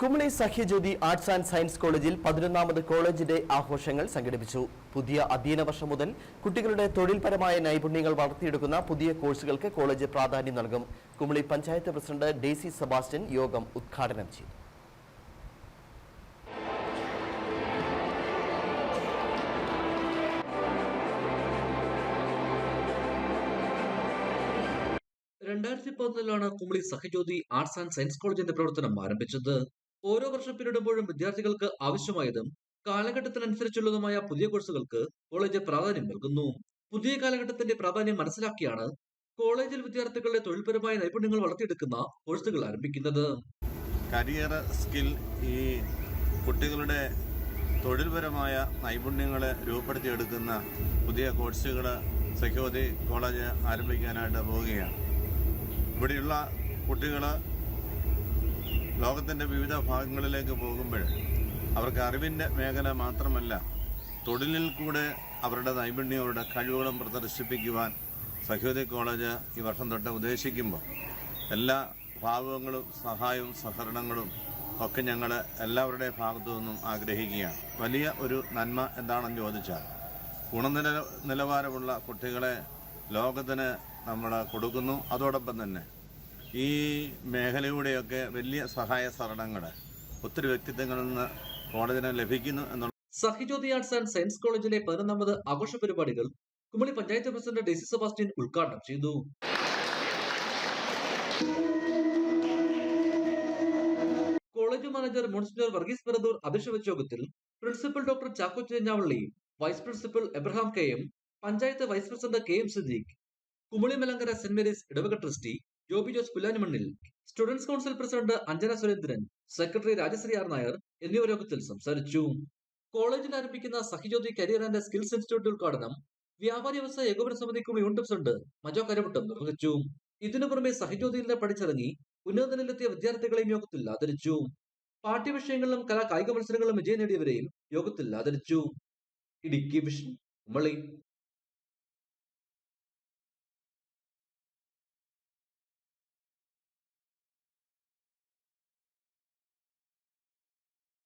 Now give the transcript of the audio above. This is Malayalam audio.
Kumily Sahyajyothi arts and science കോളേജിൽ പതിനൊന്നാമത് കോളേജ് ഡേ ആഘോഷങ്ങൾ സംഘടിപ്പിച്ചു. പുതിയ അധ്യയന വർഷം മുതൽ കുട്ടികളുടെ തൊഴിൽപരമായ നൈപുണ്യങ്ങൾ വളർത്തിയെടുക്കുന്ന പുതിയ കോഴ്സുകൾക്ക് കോളേജ് പ്രാധാന്യം നൽകും. കുമളി പഞ്ചായത്ത് പ്രസിഡന്റ് ഡേസി സെബാസ്റ്റ്യൻ യോഗം ഉദ്ഘാടനം ചെയ്തു. രണ്ടായിരത്തി പതിനാലിലാണ് Kumily Sahajyothi arts and science കോളേജിന്റെ പ്രവർത്തനം ആരംഭിച്ചത്. ഓരോ വർഷം പിന്നിടുമ്പോഴും വിദ്യാർത്ഥികൾക്ക് ആവശ്യമായതും കാലഘട്ടത്തിനനുസരിച്ചുള്ളതുമായ പുതിയ കോഴ്സുകൾക്ക് കോളേജ് പ്രാധാന്യം നൽകുന്നു. പുതിയ കാലഘട്ടത്തിന്റെ പ്രാധാന്യം മനസ്സിലാക്കിയാണ് കോളേജിൽ വിദ്യാർത്ഥികളുടെ തൊഴിൽപരമായ നൈപുണ്യങ്ങൾ വളർത്തിയെടുക്കുന്ന കോഴ്സുകൾ ആരംഭിക്കുന്നത്. കരിയർ സ്കിൽ ഈ കുട്ടികളുടെ തൊഴിൽപരമായ നൈപുണ്യങ്ങളെ രൂപപ്പെടുത്തിയെടുക്കുന്ന പുതിയ കോഴ്സുകൾ സഖ്യോദി കോളേജ് ആരംഭിക്കാനായിട്ട് പോവുകയാണ്. ഇവിടെയുള്ള കുട്ടികൾ ലോകത്തിന്റെ വിവിധ ഭാഗങ്ങളിലേക്ക് പോകുമ്പോൾ അവർക്ക് അറിവിന്റെ മേഖല മാത്രമല്ല തൊഴിലിൽ കൂടെ അവരുടെ നൈപുണ്യം അവരുടെ കഴിവുകളും പ്രദർശിപ്പിക്കുവാൻ സഹ്യോദി കോളേജ് ഈ വർഷം തൊട്ട് ഉദ്ദേശിക്കുമ്പോൾ എല്ലാ ഭാഗങ്ങളും സഹായവും സഹകരണങ്ങളും ഒക്കെ ഞങ്ങൾ എല്ലാവരുടെ ഭാഗത്തു നിന്നും ആഗ്രഹിക്കുകയാണ്. വലിയ ഒരു നന്മ എന്താണെന്ന് ചോദിച്ചാൽ ഗുണനില നിലവാരമുള്ള കുട്ടികളെ ലോകത്തിന് നമ്മൾ കൊടുക്കുന്നു. അതോടൊപ്പം തന്നെ ഈ മേഖലയുടെയൊക്കെ വലിയ സഹായ സഹകരണങ്ങൾ ഒത്തിരി വ്യക്തിത്വങ്ങളിൽ നിന്ന് കോളേജിന് ലഭിക്കുന്നു എന്നുള്ള സഹിജ്യോതി ആർട്സ് ആൻഡ് സയൻസ് കോളേജിലെ പതിനൊന്നാമത് ആഘോഷ പരിപാടികൾ കുമളി പഞ്ചായത്ത് പ്രസിഡന്റ് ഡെസി സെബാസ്റ്റ്യൻ ഉദ്ഘാടനം ചെയ്തു. College manager monsignor Varghese Peradoor അധ്യക്ഷ യോഗത്തിൽ principal doctor Chacko Chenjavalli vice principal Abraham K M panchayat vice president K M Siddique Kumily Malankara saint Mary's ഇടവക trustee Joby Jose Pullanimannil students council president Anjana Surendran secretary Rajasree R Nair എന്നിവർ യോഗത്തിൽ സംസാരിച്ചു. കോളേജിൽ ആരംഭിക്കുന്ന Sahajyothi career and skills institute ഉദ്ഘാടനം വ്യാപാരി വ്യവസായ ഏകോപന സമിതി യൂണിറ്റ് പ്രസിഡന്റ് മജോ കരമുട്ടം നിർവഹിച്ചു. ഇതിനു പുറമെ സഹിജ്യോതിയിലെ പഠിച്ചിറങ്ങി ഉന്നതനിലെത്തിയ വിദ്യാർത്ഥികളെയും യോഗത്തിൽ ആദരിച്ചു. പാഠ്യവിഷയങ്ങളിലും കലാ കായിക മത്സരങ്ങളിലും വിജയം നേടിയവരെയും യോഗത്തിൽ ആദരിച്ചു. ഇടുക്കി